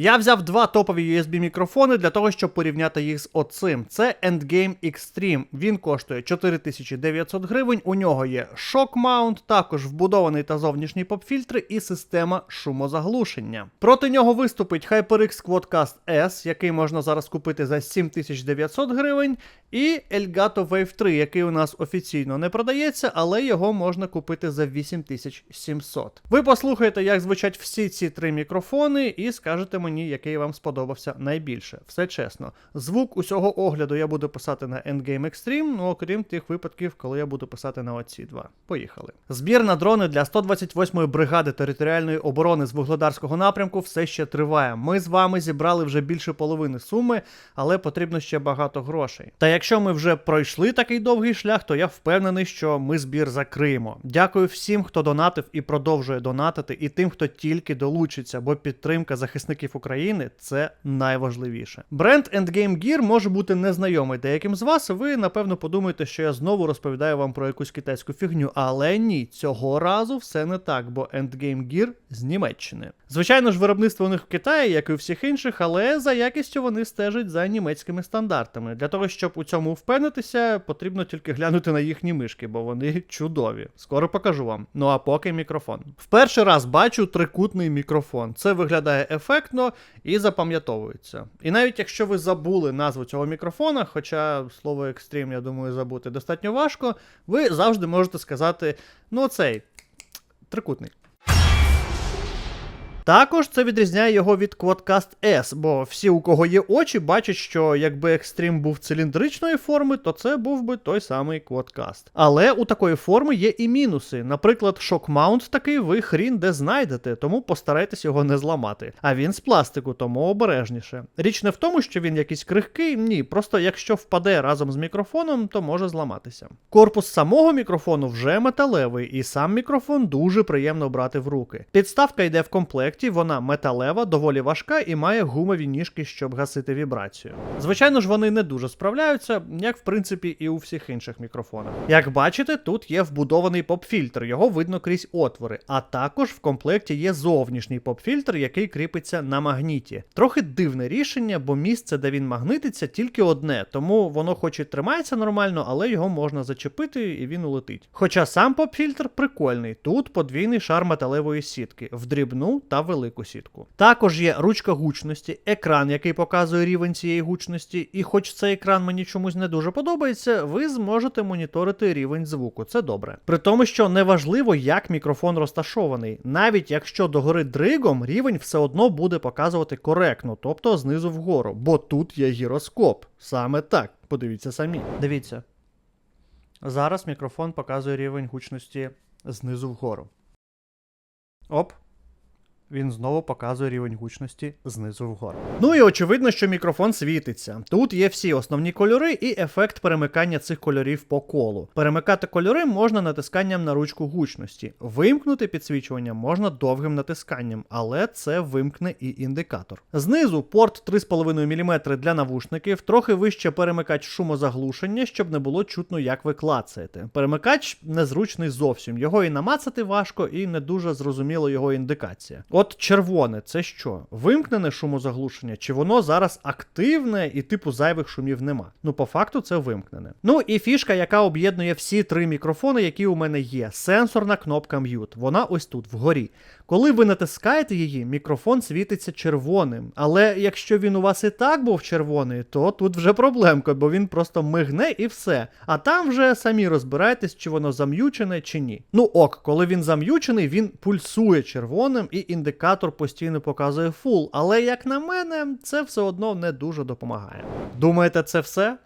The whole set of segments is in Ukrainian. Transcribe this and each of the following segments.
Я взяв два топові USB мікрофони для того, щоб порівняти їх з оцим. Це Endgame Extreme. Він коштує 4900 гривень. У нього є шок маунт, також вбудований та зовнішній поп-фільтр і система шумозаглушення. Проти нього виступить HyperX Quadcast S, який можна зараз купити за 7900 гривень, і Elgato Wave 3, який у нас офіційно не продається, але його можна купити за 8700. Ви послухаєте, як звучать всі ці три мікрофони, і скажете мені, який вам сподобався найбільше. Все чесно. Звук усього огляду я буду писати на Endgame Extreme, ну окрім тих випадків, коли я буду писати на оці два. Поїхали. Збір на дрони для 128-ї бригади територіальної оборони з вугледарського напрямку все ще триває. Ми з вами зібрали вже більше половини суми, але потрібно ще багато грошей. Та якщо ми вже пройшли такий довгий шлях, то я впевнений, що ми збір закриємо. Дякую всім, хто донатив і продовжує донатити, і тим, хто тільки долучиться, бо підтримка захисників України це найважливіше. Бренд Endgame Gear може бути незнайомий деяким з вас. Ви напевно подумаєте, що я знову розповідаю вам про якусь китайську фігню, але ні, цього разу все не так, бо Endgame Gear з Німеччини. Звичайно ж, виробництво у них в Китаї, як і у всіх інших, але за якістю вони стежать за німецькими стандартами. Для того, щоб у цьому впевнитися, потрібно тільки глянути на їхні мишки, бо вони чудові. Скоро покажу вам. Ну а поки мікрофон. В перший раз бачу трикутний мікрофон. Це виглядає ефектно і запам'ятовується. І навіть якщо ви забули назву цього мікрофона, хоча слово екстрім, я думаю, забути достатньо важко, ви завжди можете сказати: ну, цей трикутний. Також це відрізняє його від Quadcast S, бо всі, у кого є очі, бачать, що якби екстрім був циліндричної форми, то це був би той самий Quadcast. Але у такої форми є і мінуси. Наприклад, шок-маунт такий ви хрін де знайдете, тому постарайтесь його не зламати. А він з пластику, тому обережніше. Річ не в тому, що він якийсь крихкий, ні, просто якщо впаде разом з мікрофоном, то може зламатися. Корпус самого мікрофону вже металевий, і сам мікрофон дуже приємно брати в руки. Підставка йде в комплекті, вона металева, доволі важка і має гумові ніжки, щоб гасити вібрацію. Звичайно ж, вони не дуже справляються, як в принципі і у всіх інших мікрофонах. Як бачите, тут є вбудований поп-фільтр, його видно крізь отвори, а також в комплекті є зовнішній поп-фільтр, який кріпиться на магніті. Трохи дивне рішення, бо місце, де він магнититься, тільки одне, тому воно хоч і тримається нормально, але його можна зачепити і він улетить. Хоча сам поп-фільтр прикольний, тут подвійний шар металевої сітки в дрібну та велику сітку. Також є ручка гучності, екран, який показує рівень цієї гучності, і хоч цей екран мені чомусь не дуже подобається, ви зможете моніторити рівень звуку. Це добре. При тому, що неважливо, як мікрофон розташований, навіть якщо догори дригом, рівень все одно буде показувати коректно, тобто знизу вгору, бо тут є гіроскоп. Саме так. Подивіться самі. Дивіться. Зараз мікрофон показує рівень гучності знизу вгору. Оп. Він знову показує рівень гучності знизу вгору. Ну і очевидно, що мікрофон світиться. Тут є всі основні кольори і ефект перемикання цих кольорів по колу. Перемикати кольори можна натисканням на ручку гучності. Вимкнути підсвічування можна довгим натисканням, але це вимкне і індикатор. Знизу порт 3,5 мм для навушників, трохи вище перемикач шумозаглушення, щоб не було чутно, як ви клацаєте. Перемикач незручний зовсім. Його і намацати важко, і не дуже зрозуміло його індикація. От червоне, це що? Вимкнене шумозаглушення, чи воно зараз активне і типу зайвих шумів нема? Ну, по факту, це вимкнене. Ну і фішка, яка об'єднує всі три мікрофони, які у мене є. Сенсорна кнопка Mute. Вона ось тут, вгорі. Коли ви натискаєте її, мікрофон світиться червоним. Але якщо він у вас і так був червоний, то тут вже проблемка, бо він просто мигне і все. А там вже самі розбирайтесь, чи воно зам'ючене, чи ні. Ну ок, коли він зам'ючений, він пульсує червоним і індикатор постійно показує фул. Але як на мене, це все одно не дуже допомагає. Думаєте, це все?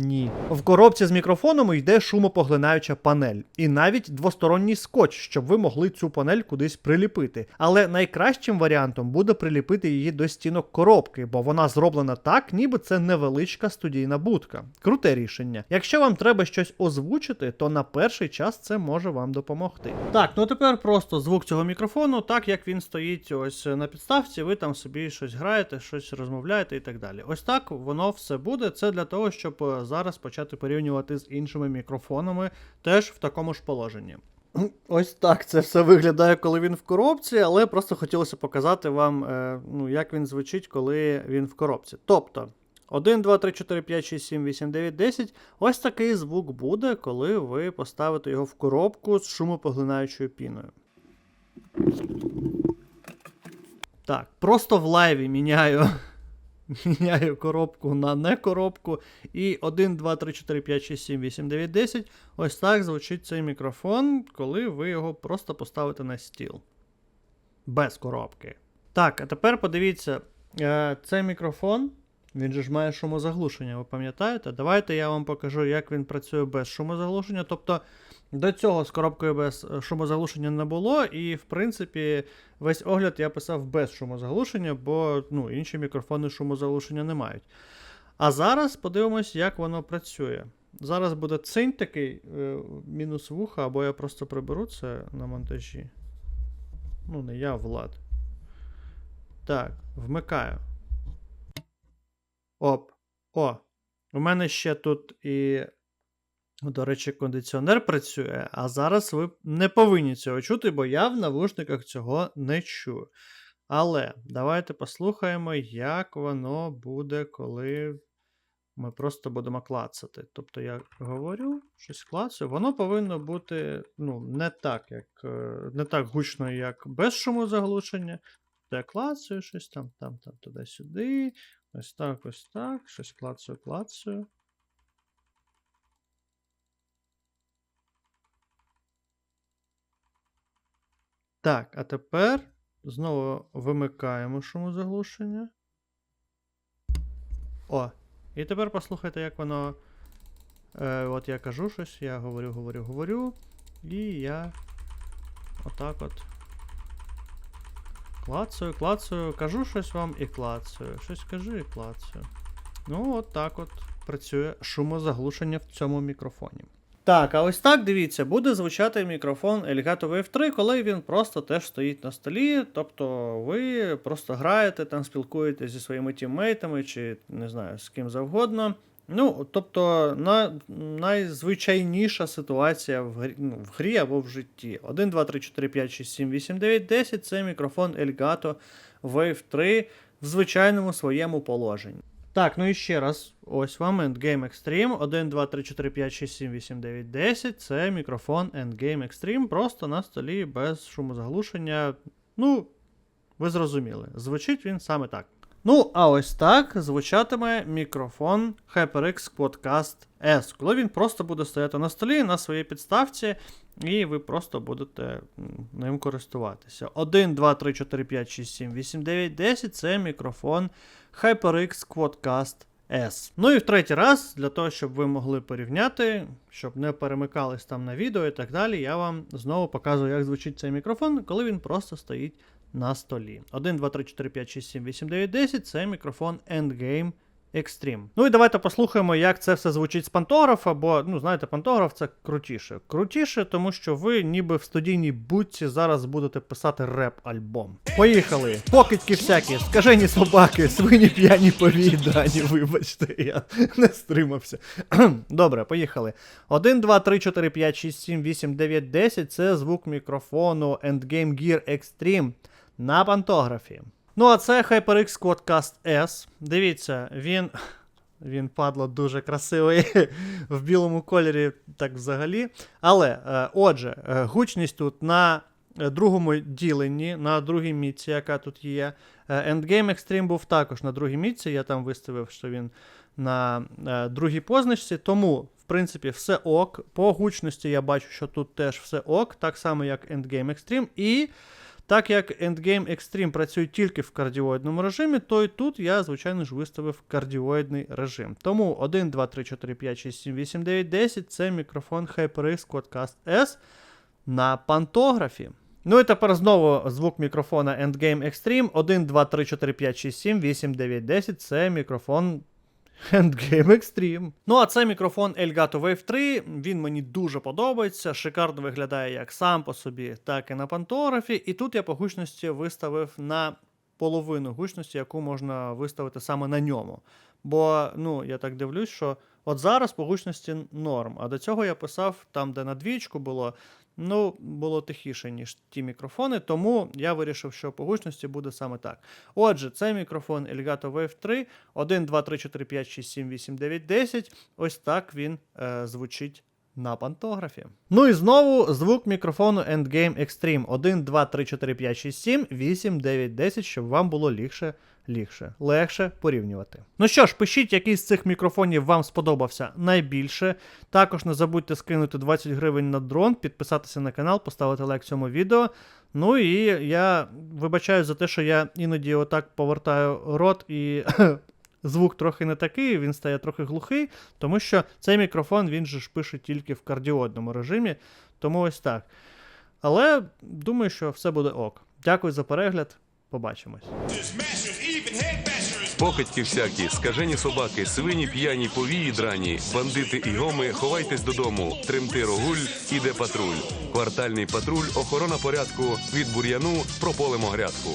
Ні. В коробці з мікрофоном йде шумопоглинаюча панель, і навіть двосторонній скотч, щоб ви могли цю панель кудись приліпити. Але найкращим варіантом буде приліпити її до стінок коробки, бо вона зроблена так, ніби це невеличка студійна будка. Круте рішення. Якщо вам треба щось озвучити, то на перший час це може вам допомогти. Так, ну тепер просто звук цього мікрофону, так як він стоїть ось на підставці, ви там собі щось граєте, щось розмовляєте і так далі. Ось так воно все буде. Це для того, щоб зараз почати порівнювати з іншими мікрофонами, теж в такому ж положенні. Ось так це все виглядає, коли він в коробці, але просто хотілося показати вам, е, ну, як він звучить, коли він в коробці. Тобто, 1, 2, 3, 4, 5, 6, 7, 8, 9, 10. Ось такий звук буде, коли ви поставите його в коробку з шумопоглинаючою піною. Так, просто в лайві міняю. Міняю коробку на не коробку. І 1, 2, 3, 4, 5, 6, 7, 8, 9, 10. Ось так звучить цей мікрофон, коли ви його просто поставите на стіл. Без коробки. Так, а тепер подивіться, е, цей мікрофон, він же ж має шумозаглушення, ви пам'ятаєте? Давайте я вам покажу, як він працює без шумозаглушення. Тобто до цього з коробкою без е, шумозаглушення не було, і в принципі весь огляд я писав без шумозаглушення, бо ну, інші мікрофони шумозаглушення не мають. А зараз подивимось, як воно працює. Зараз буде цинь такий е, мінус вуха, або я просто приберу це на монтажі. Ну, не я, Влад. Так, вмикаю. Оп. О. У мене ще тут і, до речі, кондиціонер працює, а зараз ви не повинні цього чути, бо я в навушниках цього не чую. Але давайте послухаємо, як воно буде, коли ми просто будемо клацати. Тобто я говорю, щось клацаю, воно повинно бути ну, не так, як, е, не так гучно, як без шумозаглушення. То я клацаю щось там, там, там, туди-сюди. Ось так, ось так. Щось клацаю, клацаю. Так, а тепер знову вимикаємо шумозаглушення. О, і тепер послухайте, як воно. Е, от я кажу щось, я говорю, говорю, говорю. І я отак от. Клацаю, клацаю, кажу щось вам і клацаю. Щось кажу і клацаю. Ну, от так от працює шумозаглушення в цьому мікрофоні. Так, а ось так дивіться, буде звучати мікрофон Elgato Wave 3, коли він просто теж стоїть на столі. Тобто ви просто граєте, там спілкуєтесь зі своїми тіммейтами чи не знаю, з ким завгодно. Ну, тобто, на, найзвичайніша ситуація в грі, ну, в грі або в житті. 1, 2, 3, 4, 5, 6, 7, 8, 9, 10 це мікрофон Elgato Wave 3 в звичайному своєму положенні. Так, ну і ще раз, ось вам Endgame Extreme. 1, 2, 3, 4, 5, 6, 7, 8, 9, 10. Це мікрофон Endgame Extreme, просто на столі без шумозаглушення. Ну, ви зрозуміли. Звучить він саме так. Ну, а ось так звучатиме мікрофон HyperX Quadcast S, коли він просто буде стояти на столі на своїй підставці, і ви просто будете ним користуватися. 1, 2, 3, 4, 5, 6, 7, 8, 9, 10 це мікрофон HyperX Quadcast S. Ну і в третій раз, для того, щоб ви могли порівняти, щоб не перемикались там на відео і так далі, я вам знову показую, як звучить цей мікрофон, коли він просто стоїть на столі. 1, 2, 3, 4, 5, 6, 7, 8, 9, 10 це мікрофон Endgame Extreme. Ну і давайте послухаємо, як це все звучить з пантографа, бо, ну, знаєте, пантограф це крутіше. Крутіше, тому що ви ніби в студійній будці зараз будете писати реп-альбом. Поїхали! Покидьки всякі, скажені собаки, свині п'яні повідані. Вибачте, я не стримався. Добре, поїхали. 1, 2, 3, 4, 5, 6, 7, 8, 9, 10 це звук мікрофону Endgame Gear Extreme на пантографі. Ну, а це HyperX Quadcast S. Дивіться, він. Він падло дуже красивий в білому кольорі, так взагалі. Але, е, отже, е, гучність тут на е, другому діленні, на другій мітці, яка тут є. Endgame Extreme був також на другій мітці. Я там виставив, що він на другій позначці. Тому, в принципі, все ок. По гучності я бачу, що тут теж все ок, так само, як Endgame Extreme. І так як Endgame Extreme працює тільки в кардіоїдному режимі, то і тут я, звичайно ж, виставив кардіоїдний режим. Тому 1, 2, 3, 4, 5, 6, 7, 8, 9, 10 це мікрофон HyperX Quadcast S на пантографі. Ну і тепер знову звук мікрофона Endgame Extreme. 1, 2, 3, 4, 5, 6, 7, 8, 9, 10 це мікрофон Endgame Extreme. Ну, а це мікрофон Elgato Wave 3. Він мені дуже подобається. Шикарно виглядає як сам по собі, так і на пантографі. І тут я по гучності виставив на половину гучності, яку можна виставити саме на ньому. Бо, ну, я так дивлюсь, що от зараз по гучності норм. А до цього я писав там, де на двічку було. Ну, було тихіше, ніж ті мікрофони, тому я вирішив, що по гучності буде саме так. Отже, цей мікрофон Elgato Wave 3, 1, 2, 3, 4, 5, 6, 7, 8, 9, 10. Ось так він е, звучить на пантографі. Ну і знову звук мікрофону Endgame Extreme 1, 2, 3, 4, 5, 6, 7, 8, 9, 10, щоб вам було легше, легше, легше порівнювати. Ну що ж, пишіть, який з цих мікрофонів вам сподобався найбільше. Також не забудьте скинути 20 гривень на дрон, підписатися на канал, поставити лайк цьому відео. Ну і я вибачаю за те, що я іноді отак повертаю рот і звук трохи не такий, він стає трохи глухий, тому що цей мікрофон він же ж пише тільки в кардіодному режимі, тому ось так. Але думаю, що все буде ок. Дякую за перегляд. Побачимось. Покидьки всякі, скажені собаки, свині п'яні, повії драні, бандити і гоми, ховайтесь додому. Тримти рогуль, іде патруль. Квартальний патруль, охорона порядку. Від бур'яну прополимо грядку.